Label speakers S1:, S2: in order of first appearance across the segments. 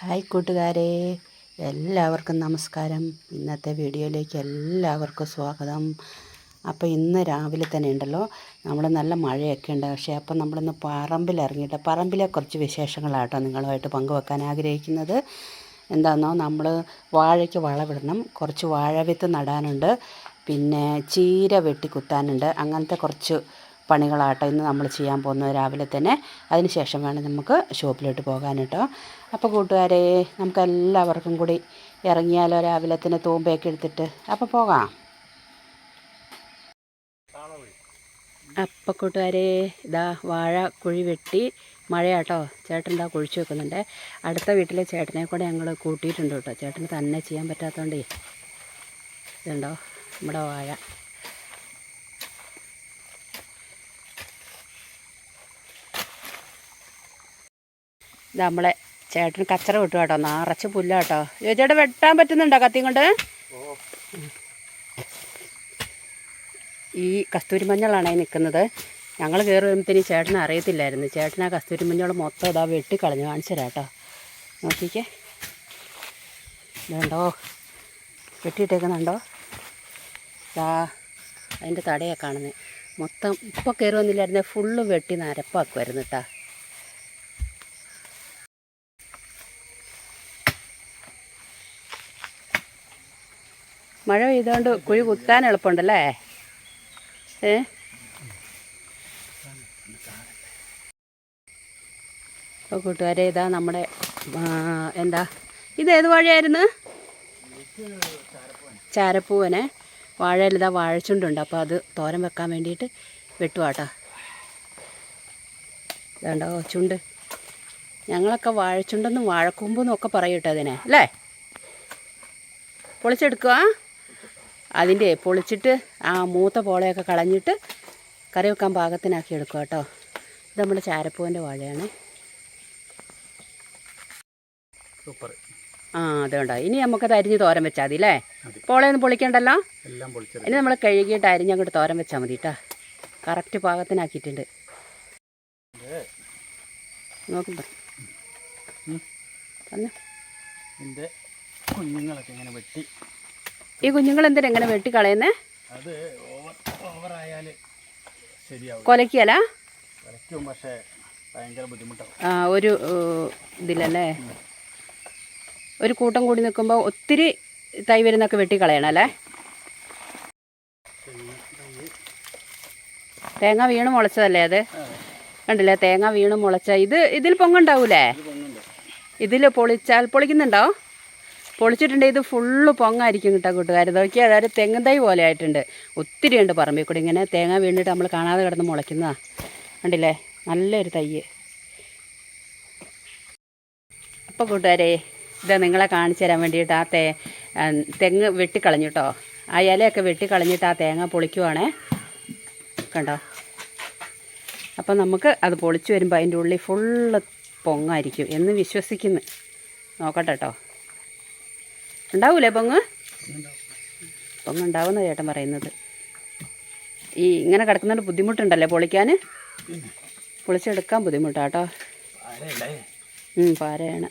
S1: Hi കൂട്ടുകാരെ എല്ലാവർക്കും നമസ്കാരം. ഇന്നത്തെ വീഡിയോയിലേക്ക് എല്ലാവർക്കും സ്വാഗതം. അപ്പോൾ ഇന്ന് രാവിലെ തന്നെ ഉണ്ടല്ലോ. നമ്മൾ നല്ല മഴയൊക്കെ ഉണ്ട്. പക്ഷേ അപ്പം നമ്മളിന്ന് പറമ്പിൽ ഇറങ്ങിയിട്ട് പറമ്പിലെ കുറച്ച് വിശേഷങ്ങളാട്ടോ നിങ്ങളുമായിട്ട് പങ്കുവെക്കാൻ ആഗ്രഹിക്കുന്നത്. എന്താണെന്നോ നമ്മൾ വാഴയ്ക്ക് വളവിടണം. കുറച്ച് വാഴവിത്ത് നടാനുണ്ട്. പിന്നെ ചീര വെട്ടി കുത്താനുണ്ട് അങ്ങനത്തെ കുറച്ച് പണികളാട്ടോ ഇന്ന് നമ്മൾ ചെയ്യാൻ പോകുന്നത് രാവിലെ തന്നെ. അതിന് ശേഷം വേണം നമുക്ക് ഷോപ്പിലോട്ട് പോകാൻ കേട്ടോ. അപ്പോൾ കൂട്ടുകാരെ നമുക്ക് എല്ലാവർക്കും കൂടി ഇറങ്ങിയാലോ രാവിലെ തന്നെ തൂമ്പയൊക്കെ എടുത്തിട്ട്. അപ്പോൾ പോകാം. അപ്പോൾ കൂട്ടുകാരെ ഇതാ വാഴ കുഴി വെട്ടി മഴയാട്ടോ. ചേട്ടൻ ഇതാ കുഴിച്ചു വെക്കുന്നുണ്ട്. അടുത്ത വീട്ടിലെ ചേട്ടനെ കൂടെ ഞങ്ങൾ കൂട്ടിയിട്ടുണ്ട് കേട്ടോ. ചേട്ടന് തന്നെ ചെയ്യാൻ പറ്റാത്തതുകൊണ്ടേ ഇതുണ്ടോ? നമ്മുടെ വാഴ. ഇത് നമ്മളെ ചേട്ടൻ കച്ചറ വിട്ടു കേട്ടോ നിറച്ച് പുല്ല കേട്ടോ ചേട്ടാ വെട്ടാൻ പറ്റുന്നുണ്ടോ കത്തി കൊണ്ട് ഈ കസ്തൂരി മഞ്ഞളാണ് ഈ നിൽക്കുന്നത്. ഞങ്ങൾ കയറി വരുമ്പത്തിന് ചേട്ടനെ അറിയത്തില്ലായിരുന്നു. ചേട്ടൻ ആ കസ്തൂരി മഞ്ഞൾ മൊത്തം ഇതാ വെട്ടിക്കളഞ്ഞു കാണിച്ചു തരാം കേട്ടോ നോക്കിക്കേ. ഇതുണ്ടോ? വെട്ടിയിട്ടേക്കുന്നുണ്ടോ? ദാ അതിന്റെ തടയാണ് കാണുന്നത് മൊത്തം ഇപ്പോൾ കയറി വന്നില്ലായിരുന്നേ ഫുള്ള് വെട്ടി നരപ്പാക്കുമായിരുന്നു കേട്ടോ മഴ പെയ്തുകൊണ്ട് കുഴി കുത്താൻ എളുപ്പമുണ്ടല്ലേ? ഏ? അപ്പോൾ കൂട്ടുകാരെ ഇതാ നമ്മുടെ എന്താ ഇത് ഏത് വാഴയായിരുന്നു? ചാരപ്പൂവനെ. വാഴയിൽ ഇതാ വാഴച്ചുണ്ടുണ്ട്. അപ്പോൾ അത് തോരൻ വെക്കാൻ വേണ്ടിയിട്ട് വെട്ടുവാട്ടോ. ഇതാണ്ടോ ചുണ്ട്. ഞങ്ങളൊക്കെ വാഴച്ചുണ്ടെന്നും വാഴക്കൊമ്പെന്നും ഒക്കെ പറയൂട്ടോ അതിനെ. അല്ലേ? പൊളിച്ചെടുക്കുക അതിന്റെ പൊളിച്ചിട്ട് ആ മൂത്ത പോളയൊക്കെ കളഞ്ഞിട്ട് കറി വെക്കാൻ പാകത്തിനാക്കി എടുക്കുക കേട്ടോ. ഇത് നമ്മുടെ ചാരപ്പൂവിന്റെ വാഴയാണ്.
S2: സൂപ്പർ.
S1: ആ അതുകൊണ്ടോ ഇനി നമുക്കത് അരിഞ്ഞ് തോരൻ വെച്ചാൽ മതി അല്ലേ? പോളയൊന്നും പൊളിക്കണ്ടല്ലോ? ഇനി നമ്മൾ കഴുകിയിട്ട് അരിഞ്ഞ് അങ്ങോട്ട് തോരൻ വെച്ചാൽ മതി കേട്ടോ. കറക്റ്റ് പാകത്തിനാക്കിയിട്ടുണ്ട്. നോക്കുമ്പോ. പറഞ്ഞു
S2: കുഞ്ഞുങ്ങളൊക്കെ ഇങ്ങനെ വെട്ടി
S1: ഈ കുഞ്ഞുങ്ങൾ എന്തിനാ എങ്ങനെ വെട്ടിക്കളയുന്നേ?
S2: അത് ഓവർ ഓവറായാൽ ശരിയാവും.
S1: കൊലക്കിയല
S2: വരയ്ക്കും പക്ഷേ ഭയങ്കര ബുദ്ധിമുട്ടാവും.
S1: ആ, ഒരു ഇതിലല്ലേ? ഒരു കൂട്ടം കൂടി നിൽക്കുമ്പോൾ ഒത്തിരി തൈ വരുന്നൊക്കെ വെട്ടിക്കളയണം അല്ലേ തേങ്ങ വീണ് മുളച്ചതല്ലേ അത്? കണ്ടില്ലേ? തേങ്ങ വീണ് മുളച്ച ഇത് ഇതിൽ പൊങ്ങുണ്ടാവൂലേ?
S2: ഇത് പൊങ്ങുണ്ട്.
S1: ഇതിൽ പൊളിച്ചാൽ പൊളിക്കുന്നുണ്ടോ? പൊളിച്ചിട്ടുണ്ട് ഇത് ഫുള്ള് പൊങ്ങായിരിക്കും കേട്ടോ കൂട്ടുകാർ നോക്കിയാൽ അതായത് തെങ്ങും തൈ പോലെ ആയിട്ടുണ്ട്. ഒത്തിരി ഉണ്ട് പറമ്പിൽ കൂടി. ഇങ്ങനെ തേങ്ങ വീണിട്ട് നമ്മൾ കാണാതെ കിടന്ന് മുളയ്ക്കുന്നതാ. കണ്ടില്ലേ? നല്ലൊരു തൈ. അപ്പോൾ കൂട്ടുകാരെ ഇത് നിങ്ങളെ കാണിച്ചു തരാൻ വേണ്ടിയിട്ട് ആ തേ തെങ്ങ് വെട്ടിക്കളഞ്ഞു കേട്ടോ ആ ഇലയൊക്കെ വെട്ടിക്കളഞ്ഞിട്ട് ആ തേങ്ങ പൊളിക്കുവാണേ. കണ്ടോ? അപ്പം നമുക്ക് അത് പൊളിച്ചു വരുമ്പോൾ അതിന്റെ ഉള്ളിൽ ഫുള്ള് പൊങ്ങായിരിക്കും എന്ന് വിശ്വസിക്കുന്നു. നോക്കട്ടെ കേട്ടോ ഉണ്ടാവൂലേ പൊങ്ങ്? പൊങ്ങ് ഉണ്ടാവുന്ന ചേട്ടൻ പറയുന്നത്. ഈ ഇങ്ങനെ കിടക്കുന്നതിന് ബുദ്ധിമുട്ടുണ്ടല്ലേ പൊളിക്കാൻ? പൊളിച്ചെടുക്കാൻ ബുദ്ധിമുട്ടാട്ടോ. പാരയാണ്.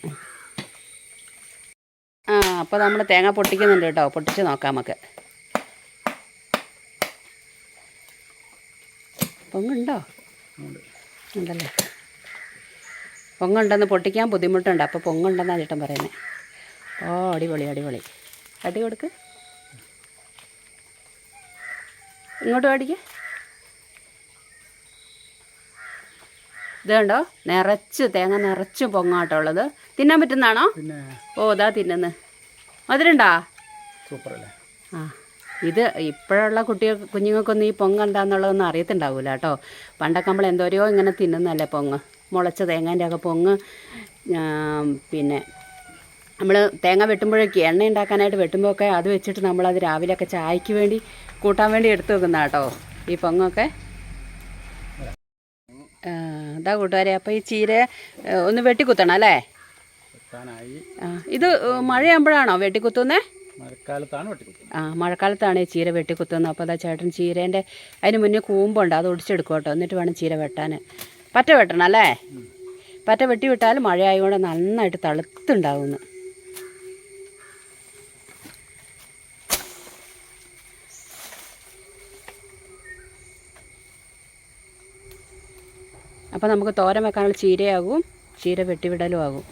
S1: ആ അപ്പോൾ നമ്മൾ തേങ്ങ പൊട്ടിക്കുന്നുണ്ട് കേട്ടോ. പൊട്ടിച്ച് നോക്കാം നമുക്ക്. പൊങ്ങുണ്ടോ?
S2: ഉണ്ട്.
S1: ഉണ്ടല്ലേ. പൊങ്ങുണ്ടെന്ന് പൊട്ടിക്കാൻ ബുദ്ധിമുട്ടുണ്ട്. അപ്പോൾ പൊങ്ങുണ്ടെന്നാണ് ചേട്ടൻ പറയുന്നത് ഓ അടിപൊളി അടിപൊളി. അടി കൊടുക്ക്. ഇങ്ങോട്ട് അടിക്ക് ഇത് കണ്ടോ? നിറച്ച് തേങ്ങ നിറച്ച് പൊങ്ങാട്ടോ ഉള്ളത്. തിന്നാൻ പറ്റുന്നതാണോ? ഓ ഇതാ തിന്നുന്നു. മധുരണ്ടാ
S2: സൂപ്പർ അല്ലേ
S1: ആ ഇത് ഇപ്പോഴുള്ള കുട്ടികൾ കുഞ്ഞുങ്ങൾക്കൊന്നും ഈ പൊങ്ങ് എന്താണെന്നുള്ളതൊന്നും അറിയത്തുണ്ടാവില്ല കേട്ടോ. പണ്ടൊക്കെ നമ്മൾ എന്തോരോ ഇങ്ങനെ തിന്നുന്നല്ലേ പൊങ്ങ്. മുളച്ച തേങ്ങേന്റെ ഒക്കെ പൊങ്ങ് പിന്നെ നമ്മൾ തേങ്ങ വെട്ടുമ്പോഴേക്ക് എണ്ണ ഉണ്ടാക്കാനായിട്ട് വെട്ടുമ്പോഴൊക്കെ അത് വെച്ചിട്ട് നമ്മളത് രാവിലെയൊക്കെ ചായക്ക് വേണ്ടി കൂട്ടാൻ വേണ്ടി എടുത്തു വെക്കുന്ന കേട്ടോ. ഈ പൊങ്ങൊക്കെ. അതാ കൂട്ടുകാരെ അപ്പോൾ ഈ ചീര ഒന്ന് വെട്ടിക്കുത്തണം അല്ലേ? ഇത് മഴയാകുമ്പോഴാണോ വെട്ടിക്കുത്തുന്നേ?
S2: മഴക്കാലത്താണ്
S1: ആ മഴക്കാലത്താണ് ഈ ചീര വെട്ടിക്കുത്തുന്നത്. അപ്പോൾ അതാ ചേട്ടൻ ചീരേന്റെ അതിന് മുന്നേ കൂമ്പുണ്ട് അത് ഒടിച്ചെടുക്കും കേട്ടോ. എന്നിട്ട് വേണം ചീര വെട്ടാൻ പറ്റ വെട്ടണം അല്ലേ? പറ്റ വെട്ടി വിട്ടാൽ മഴ ആയതുകൊണ്ട് നന്നായിട്ട് തളുത്തുണ്ടാവുന്നു. അപ്പോൾ നമുക്ക് തോരൻ വെക്കാനുള്ള ചീരയാകും. ചീര വെട്ടിവിടലും ആകും.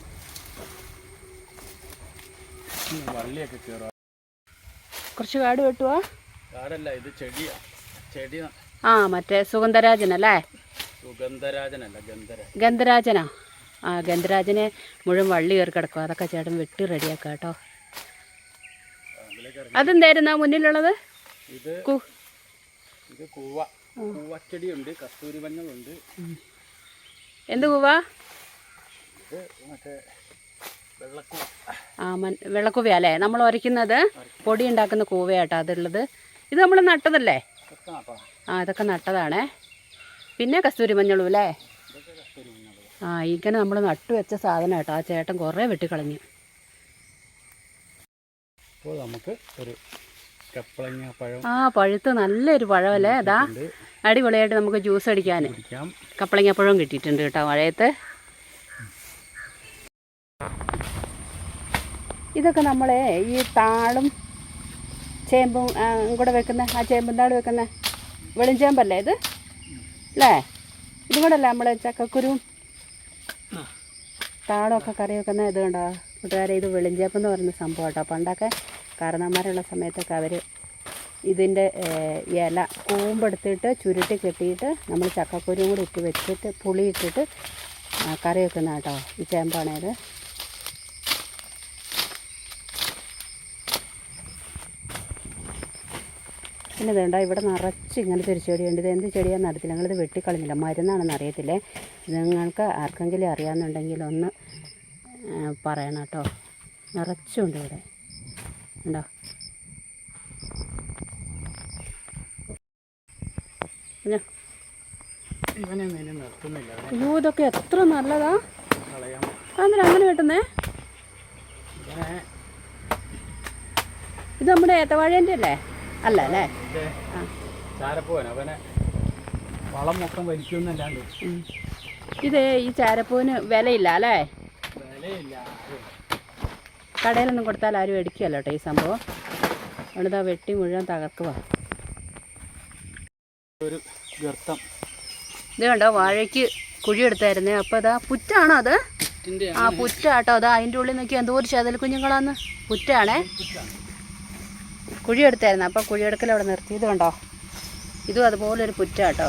S1: കുറച്ച് കാട് വെട്ടുവാ?
S2: കാടല്ല ഇത് ചെടിയാ. ചെടി
S1: ആ മറ്റേ സുഗന്ധരാജനല്ലേ?
S2: സുഗന്ധരാജനല്ല ഗന്ധര.
S1: ഗന്ധരാജനാ? ആ ഗന്ധരാജനെ മുഴുവൻ വള്ളി കയറി കിടക്കും. അതൊക്കെ ചേട്ടൻ വെട്ടി റെഡിയാക്കാം കേട്ടോ. അതെന്തായിരുന്നു മുന്നിലുള്ളത്?
S2: ഇത് കൂവ. കൂവച്ചെടിയുണ്ട് കസ്തൂരി മഞ്ഞളുണ്ട്
S1: എന്ത്
S2: വെള്ളക്കൂവ
S1: ആ മൻ വെള്ളക്കൂവ അല്ലേ? നമ്മൾ ഉരയ്ക്കുന്നത് പൊടി ഉണ്ടാക്കുന്ന കൂവയാട്ടോ അതുള്ളത് ഇത് നമ്മൾ നട്ടതല്ലേ? ആ ഇതൊക്കെ നട്ടതാണേ. പിന്നെ കസ്തൂരി മഞ്ഞളും അല്ലേ? ആ ഇങ്ങനെ നമ്മൾ നട്ടു വെച്ച സാധനം കേട്ടോ ആ ചേട്ടൻ കുറേ വെട്ടിക്കളഞ്ഞു.
S2: അപ്പോൾ നമുക്ക് ഒരു
S1: ആ പഴുത്ത് നല്ലൊരു പഴമല്ലേ? അതാ അടിപൊളിയായിട്ട് നമുക്ക് ജ്യൂസ് അടിക്കാൻ കപ്പളങ്ങപ്പഴം കിട്ടിയിട്ടുണ്ട് കേട്ടോ മഴയത്ത്. ഇതൊക്കെ നമ്മളെ ഈ താളും ചേമ്പും കൂടെ വെക്കുന്ന ആ ചേമ്പും താട് വെക്കുന്ന വെളിഞ്ചേമ്പല്ലേ ഇത്? അല്ലേ? ഇതും കൂടെ അല്ലേ നമ്മൾ ചക്കക്കുരുവും താളമൊക്കെ കറി വെക്കുന്ന ഇത് കണ്ടോ? കൂട്ടുകാരെ ഇത് വെളിഞ്ചേപ്പെന്ന് പറയുന്ന സംഭവം കേട്ടോ. പണ്ടൊക്കെ കാരണന്മാരുള്ള സമയത്തൊക്കെ അവർ ഇതിന്റെ ഇല കൂമ്പെടുത്തിട്ട് ചുരുട്ടി കെട്ടിയിട്ട് നമ്മൾ ചക്കക്കുരും കൂടി ഇട്ട് വെച്ചിട്ട് പുളി ഇട്ടിട്ട് കറി വെക്കുന്ന കേട്ടോ ഈ ചേമ്പാണേത് പിന്നെ ഇതുണ്ടോ ഇവിടെ നിറച്ച് ഇങ്ങനത്തെ ഒരു ചെടിയുണ്ട് ഇത് എന്ത് ചെടിയാണെന്ന് അറിയത്തില്ല. ഞങ്ങളിത് വെട്ടിക്കളഞ്ഞില്ല. മരുന്നാണെന്ന് അറിയത്തില്ലേ? നിങ്ങൾക്ക് ആർക്കെങ്കിലും അറിയാമെന്നുണ്ടെങ്കിൽ ഒന്ന് പറയണം കേട്ടോ. നിറച്ചുണ്ട് ഇവിടെ. ഉണ്ടോ? അയ്യോ ഇതൊക്കെ എത്ര നല്ലതാ. അന്നേരം അങ്ങനെ വെട്ടുന്നേ?
S2: ഇവനെ
S1: ഇത് നമ്മുടെ ഏത്തവാഴേന്റെ അല്ലേ? അല്ല അല്ലേ?
S2: വളം മൊത്തം
S1: വലിക്കുന്നല്ലാണ്ട് ഇതേ ഈ ചാരപ്പൂവിന് വിലയില്ല അല്ലേ?
S2: വിലയില്ല.
S1: കടയിലൊന്നും കൊടുത്താൽ ആരും എടുക്കുകയല്ല കേട്ടോ ഈ സംഭവം. അവിടുത്തെ വെട്ടി മുഴുവൻ തകർക്കുക
S2: ഒരു ഗർത്തം.
S1: ഇത് കണ്ടോ വാഴയ്ക്ക് കുഴി എടുത്തായിരുന്നേ. അപ്പോൾ അതാ പുറ്റാണോ അത്? ആ പുറ്റാട്ടോ അതാ അതിന്റെ ഉള്ളിൽ നോക്കി എന്തോ ഒരു ചതൽ കുഞ്ഞുങ്ങളാന്ന്. പുറ്റാണേ. കുഴിയെടുത്തായിരുന്നു അപ്പോൾ കുഴിയെടുക്കൽ അവിടെ നിർത്തി. ഇത് കണ്ടോ? ഇതും അതുപോലൊരു പുറ്റാട്ടോ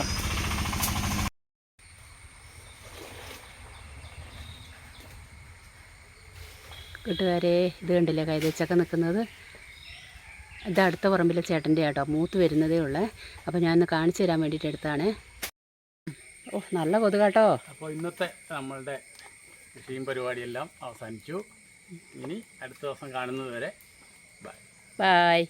S1: കൂട്ടുകാരെ ഇത് കണ്ടില്ലേ കൈതച്ചക്ക നിൽക്കുന്നത്? ഇത് അടുത്ത പറമ്പിലെ ചേട്ടന്റെ ആട്ടോ മൂത്ത് വരുന്നതേ ഉള്ളേ. ഞാൻ ഒന്ന് കാണിച്ചു തരാൻ വേണ്ടിയിട്ട് എടുത്താണ് ഓ നല്ല കൊതുകാട്ടോ.
S2: അപ്പോൾ ഇന്നത്തെ നമ്മളുടെ കൃഷിയും പരിപാടിയെല്ലാം അവസാനിച്ചു. ഇനി അടുത്ത ദിവസം കാണുന്നത് വരെ ബൈ
S1: ബായ്